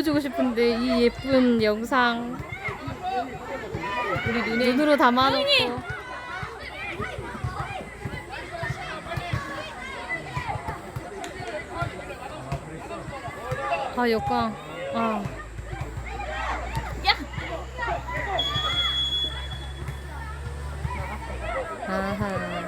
보여주고 싶은데 이 예쁜 영상 우리 눈에 눈으로 담아놓고. 아 역광. 아. 야! 아하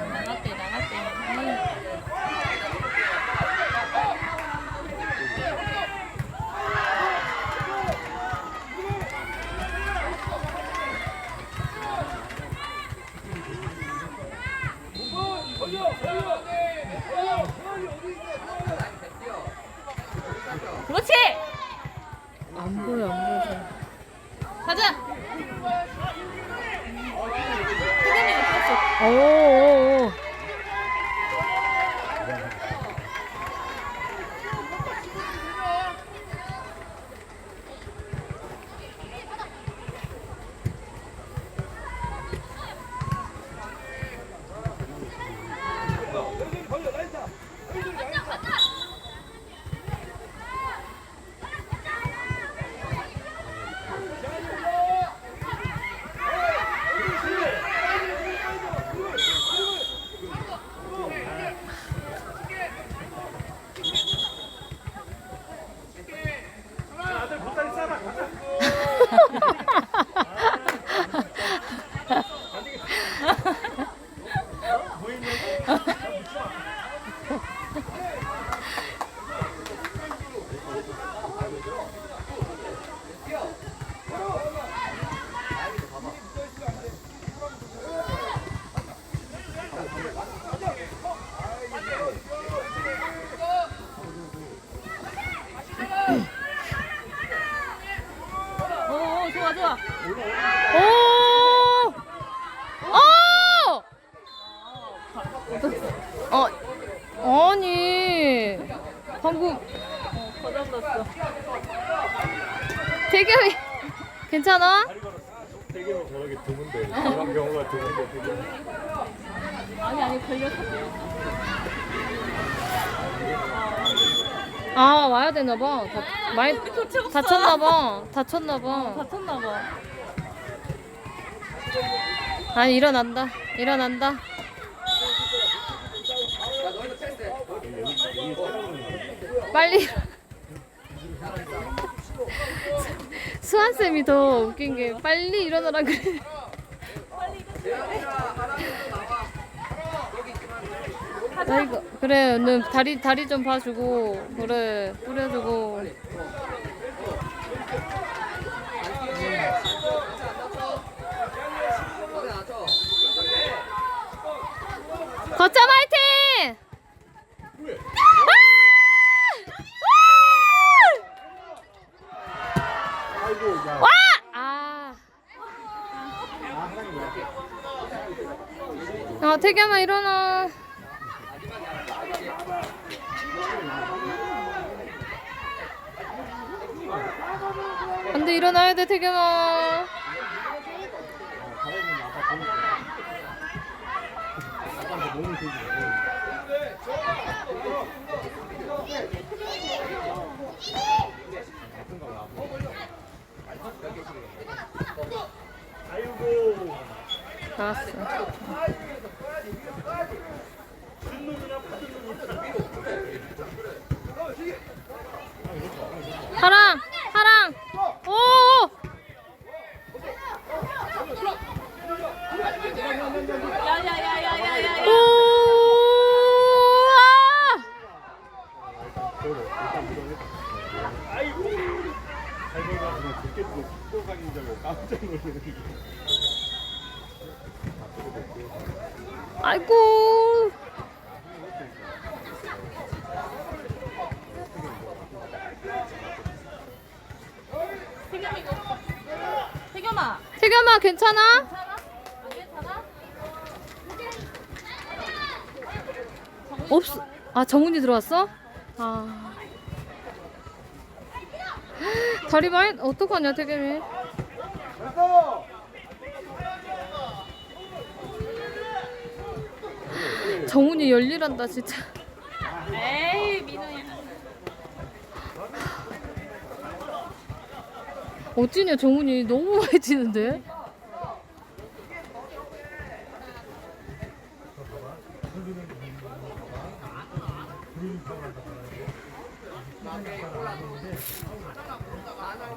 오, 오 좋아 좋아. 오! 어! 어, 아니. 방금 거덜났어. 태경이 괜찮아? 되게는 저렇게 드문데 그런 경우가 드문데 되게 아니 아니 걸렸어. 아, 되나 봐. 다, 많이 교체 없어. 다쳤나 봐. 다쳤나 봐. 다쳤나 봐. 아니, 일어난다. 일어난다. 빨리. 수환 쌤이 더 웃긴 게 빨리 일어나라 그래. 아이고 그래 너 다리 다리 좀 봐주고 그래 뿌려주고 거점 화이팅! 야 와! 아. 아, 태겸아 일어나. 안 돼, 일어나야 돼. 아이고 나왔어. 하랑, 하랑. 오! 야야야야야야. 오! 아! 저를 일단 무정했다 아이고 아이고 나 그냥 죽게 두고 또 가는 줄 알고 깜짝 놀라는 게 아이고. 태겸이 이거. 태겸아. 태겸아 괜찮아? 없어. 아 정훈이 들어왔어? 아. 다리 많이 어떡하냐 태겸이? 정훈이 열일한다 진짜. 에이 민우야. 어찌냐 정훈이 너무 많이 찌는데?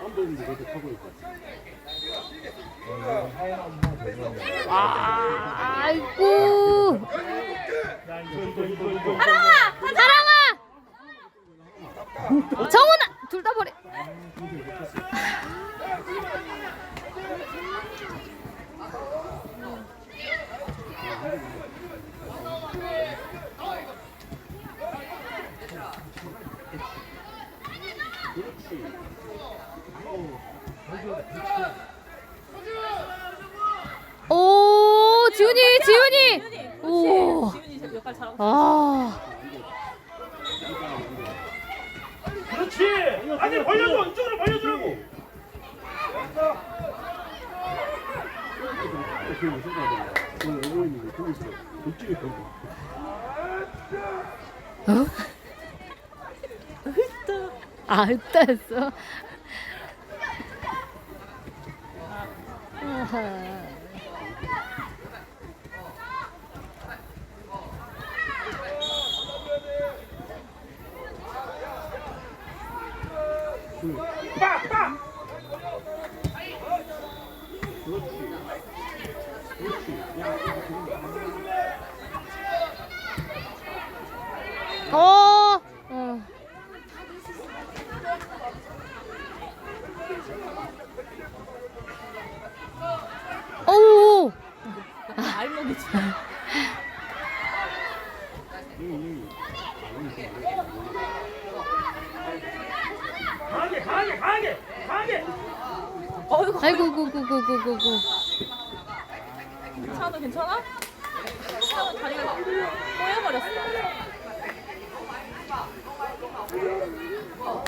한 번도 그렇게 타고 있고. 아, 아이고. 야, 이거, 이거, 이거, 이거. 사랑아! 정훈아! 둘 다 버려. 오, 지훈이, 지훈이. 오. 지훈이 제 역할 잘하고 아. 그렇지! 아니, 벌려줘! 이쪽으로 벌려주라고! 어? 아, 으따했어. 아하. 어. 어. 오. 알몸이지 강하게, 강하게, 강하게! 강하게! 어이구 아이고 구구구구구구. 찬우 괜찮아? 찬우 다리가 꼬여버렸어 어.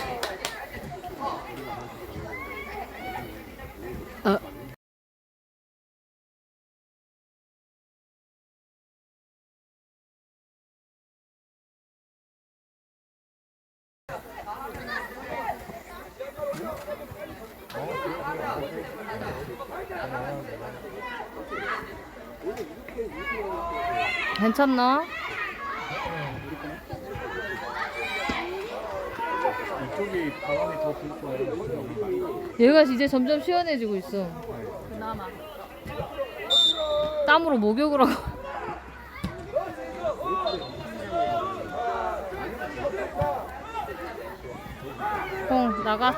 괜찮나? 이쪽이 바람이 더불 거예요. 얘가 이제 점점 시원해지고 있어. 그나마 땀으로 목욕을 하고. 형 나가.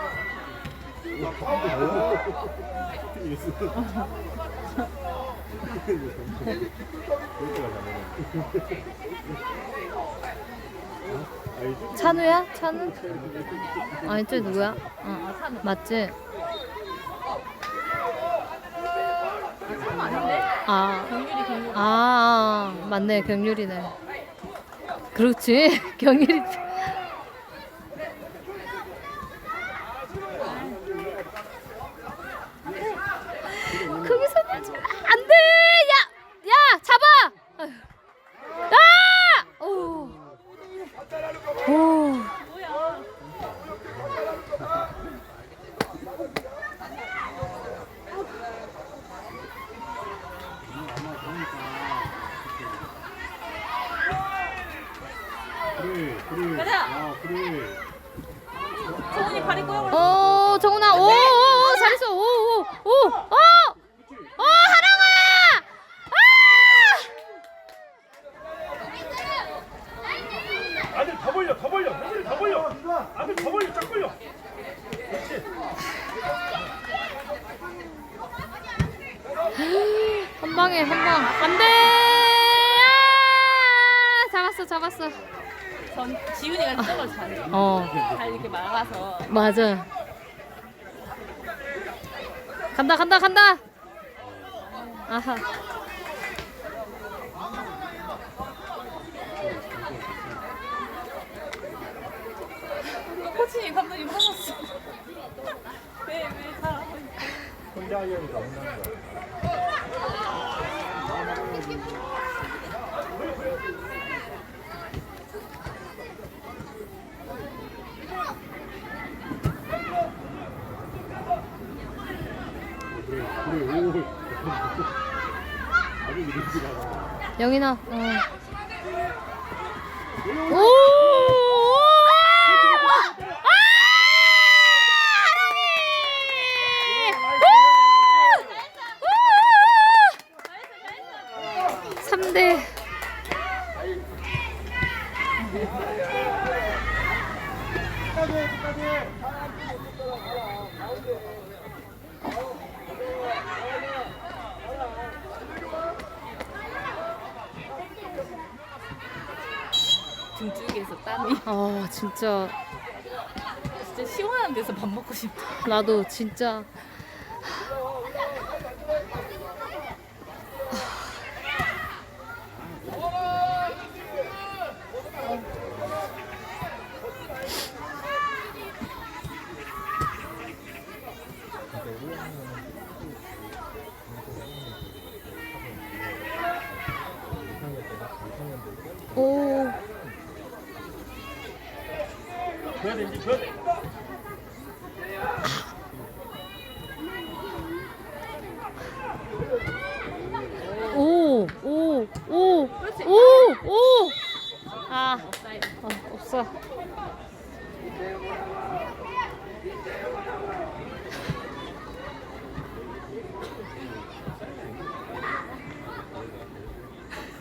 찬우야? 찬우? 아니 쟤 누구야? 어, 맞지? 아, 아, 아 맞네 경률이네. 그렇지 경률이. 거기서 내지 마. 안 돼! 야! 야! 잡아! 아휴. 아! 오. 오. 뭐야 그래, 그래. 가자! 야, 그래. 정훈이 발이 꼬여버렸어 어, 정훈아, 오, 오, 오, 잘했어, 오, 오, 오, 어, 어, 하랑아, 아들 더 벌려, 더 벌려. 아들 더 벌려. 아들 더 벌려, 쫙 벌려. 그렇지. 아, 한 방에 한 방, 안 돼, 아, 잡았어, 잡았어. 전 지훈이가 저걸 잘해 어, 잘 이렇게 막아서 맞아. 간다, 간다, 간다. 아하. 코치님 감독님 하셨어 이름이 나와 영인아. 어. 오! 아! 삼대 등쪽에서 땀이. 아 진짜 진짜 시원한 데서 밥 먹고 싶다. 나도 진짜 오, 오, 오, 오, 오. 아, 어, 없어.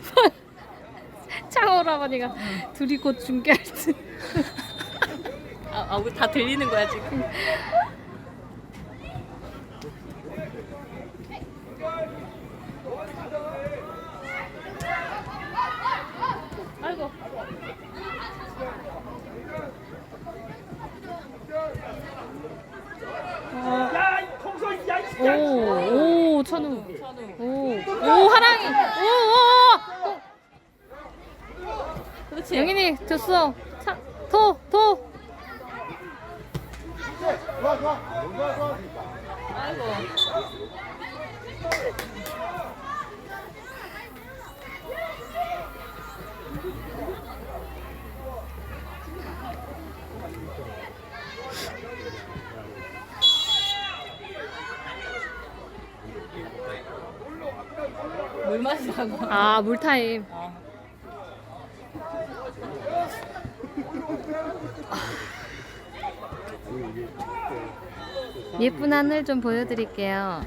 창호라버니가 둘이 곧 중계할 듯. 아, 아 우리 다 들리는 거야 지금. 아이고. 오, 오, 천우. 천우. 오, 오, 하랑이. 오, 오, 오. 그렇지. 영인이 됐어. 차, 도, 도. 아이고. 물 마시라고. 아, 물타임. 어. 예쁜 하늘 좀 보여드릴게요.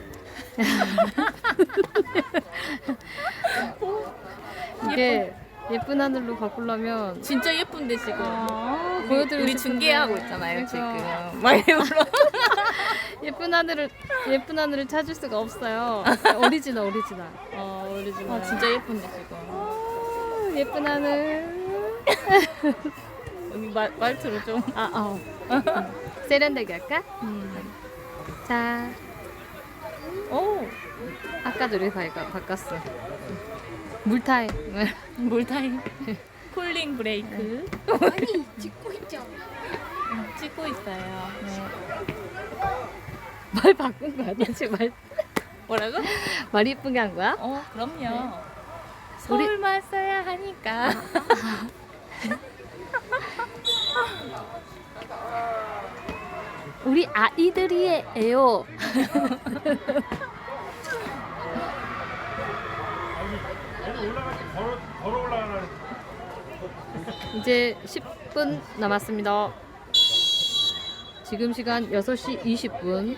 이게 예쁜 하늘로 바꾸려면 진짜 예쁜데 지금. 아, 보여드리고 우리 싶은데. 중계하고 있잖아요 그러니까. 지금. 많이 불러. 예쁜 하늘을 예쁜 하늘을 찾을 수가 없어요. 오리지널 오리지널. 어 오리지널. 아 진짜 예쁜데 지금. 아, 예쁜 하늘. 말 말투로 좀. 아 어. 세련되게 할까? 음. 자, 오 아까도 우리 바꿔, 바꿨어. 물타임. 물타임. 쿨링 브레이크. 아니 찍고 있죠. 찍고 있어요. 네. 말 바꾼 거야? 대체 말, 뭐라고? 말 이쁘게 한 거야? 어 그럼요. 우리- 서울만 써야 하니까. 우리 아이들이에요. 이제 10분 남았습니다. 지금 시간 6시 20분.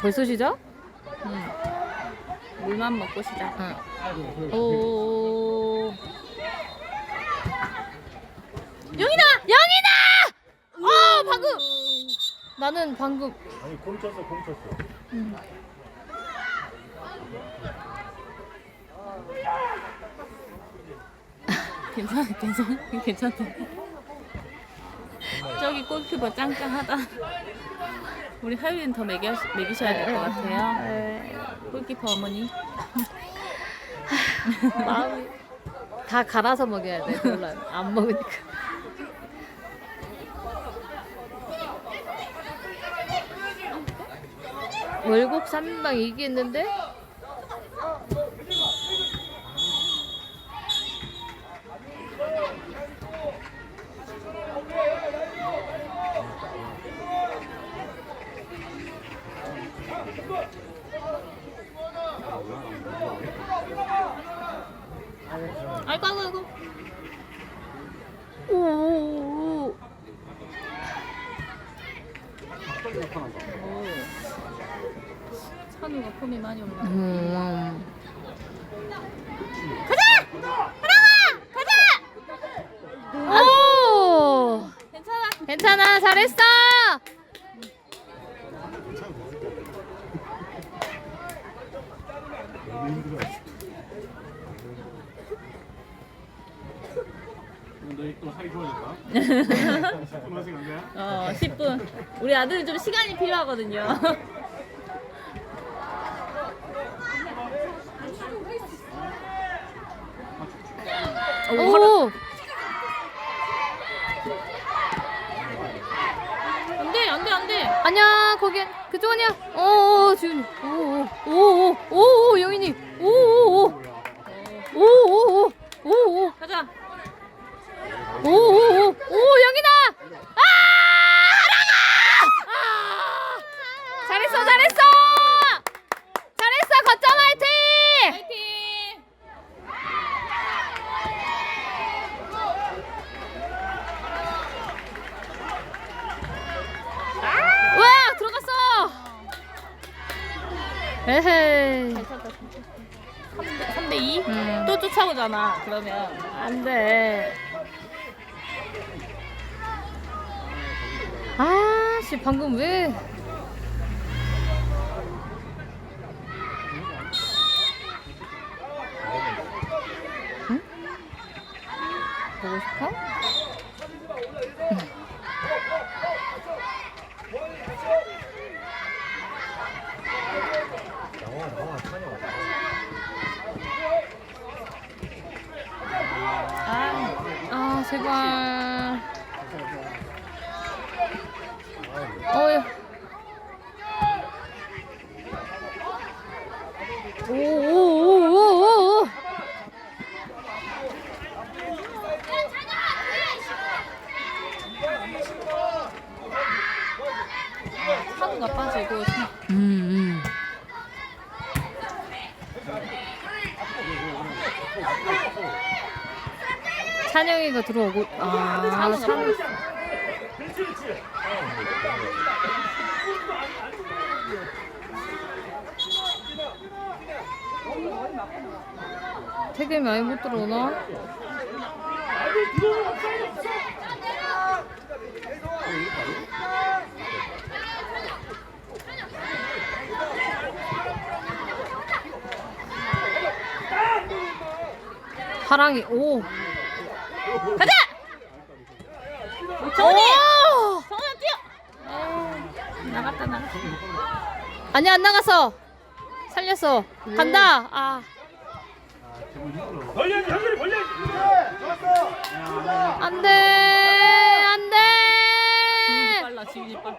벌써 시작? 물만 먹고 시작. 응. 오. 영이다! 영이다! 어, 방금! 나는 방금 아니 공 쳤어 공 쳤어 괜찮아, 괜찮아, 괜찮아. 저기 골키퍼 짱짱하다. 우리 하율이는 더 먹여, 먹이셔야 될 것 같아요. 에, 골키퍼 어머니. 마음이 다 갈아서 먹여야 돼. 별로 안 먹으니까. 월곡 3인방 이기겠는데? 아이고 아이고 아이고. 오오오. 갑자기 나타난다. 오. 찬우가 폼이 많이 올라. 음. 가자! 오! 괜찮아. 괜찮아, 잘했어! 너희 또 사이 좋아졌다. 10분 하시간 거야? 어 10분. 우리 아들은 좀 시간이 필요하거든요. 오! 안돼 안돼 안돼. 아니야, 거긴 그쪽 아니야. 오, 지훈이. 오, 오, 오, 오, 오, 영인이. 오, 오, 오. 오, 오, 오. 오, 오. 가자. 오, 오, 오, 오, 영이다! 아! 아! 잘했어! 잘했어, 거점 화이팅! 파이팅. 와, 들어갔어! 에헤이. 3대 2. 쫓아오잖아. 그러면 안 돼. 아, 씨, 방금 왜. 응? 보고 싶어? 나와 나와 찬영. 아 아, 제발. 어휴. 오오오오오. 찬우가 빠지고 음, 음. 찬영이가 들어오고 아 찬 태균이 많이 못 들어오나? 하랑이 오 가자! 정훈이! 오! 정훈아 뛰어! 나갔다 나갔다. 아니 안 나갔어 살렸어 간다 아 벌려 형들이 벌려. 안돼 안돼 지훈이 빨라 지훈이 빨라.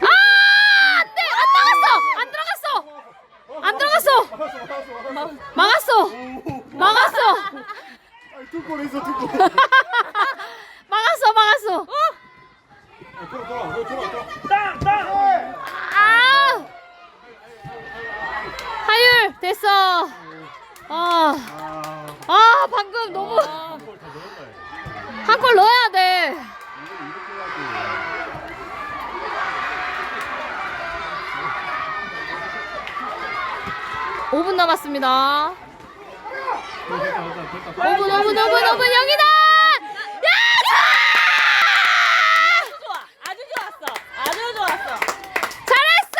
아 안돼 안 나갔어 안 들어갔어 안 들어갔어 막았어 막았어 두골 있어 두 골. 막았어 막았어 돌아 돌아 너 돌아 돌아. 땅아 하율 됐어 아, 아. 아 방금 너무 골다 넣었다. 한골 넣어야 돼 이거 이렇게 해야지. 5분 남았습니다 됐다 됐다 됐다. 5분 5분 5분 5분 영이다 야 아주 좋아. 아주 좋았어. 아주 좋았어. 잘했어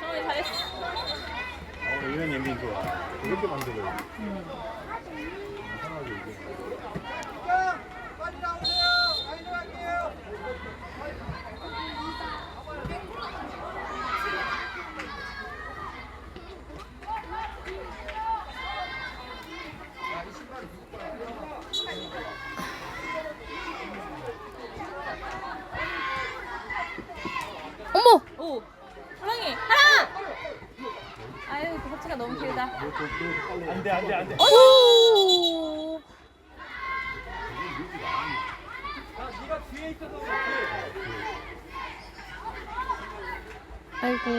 정훈이 잘했어. 어 이런 연기 좋아. 이렇게 만들어. 이상하게 이게. 안돼 안돼 안돼. 오. 네 가 뒤에 있어서 그렇지. 아이고.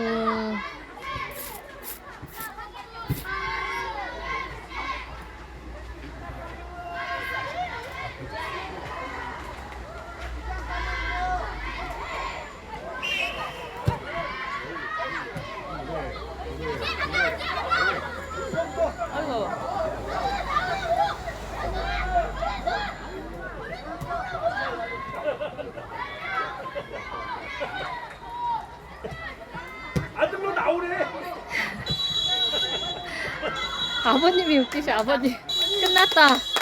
아이고. 아들로 나오래. 아버님이 웃기셔, 아버님. 끝났다.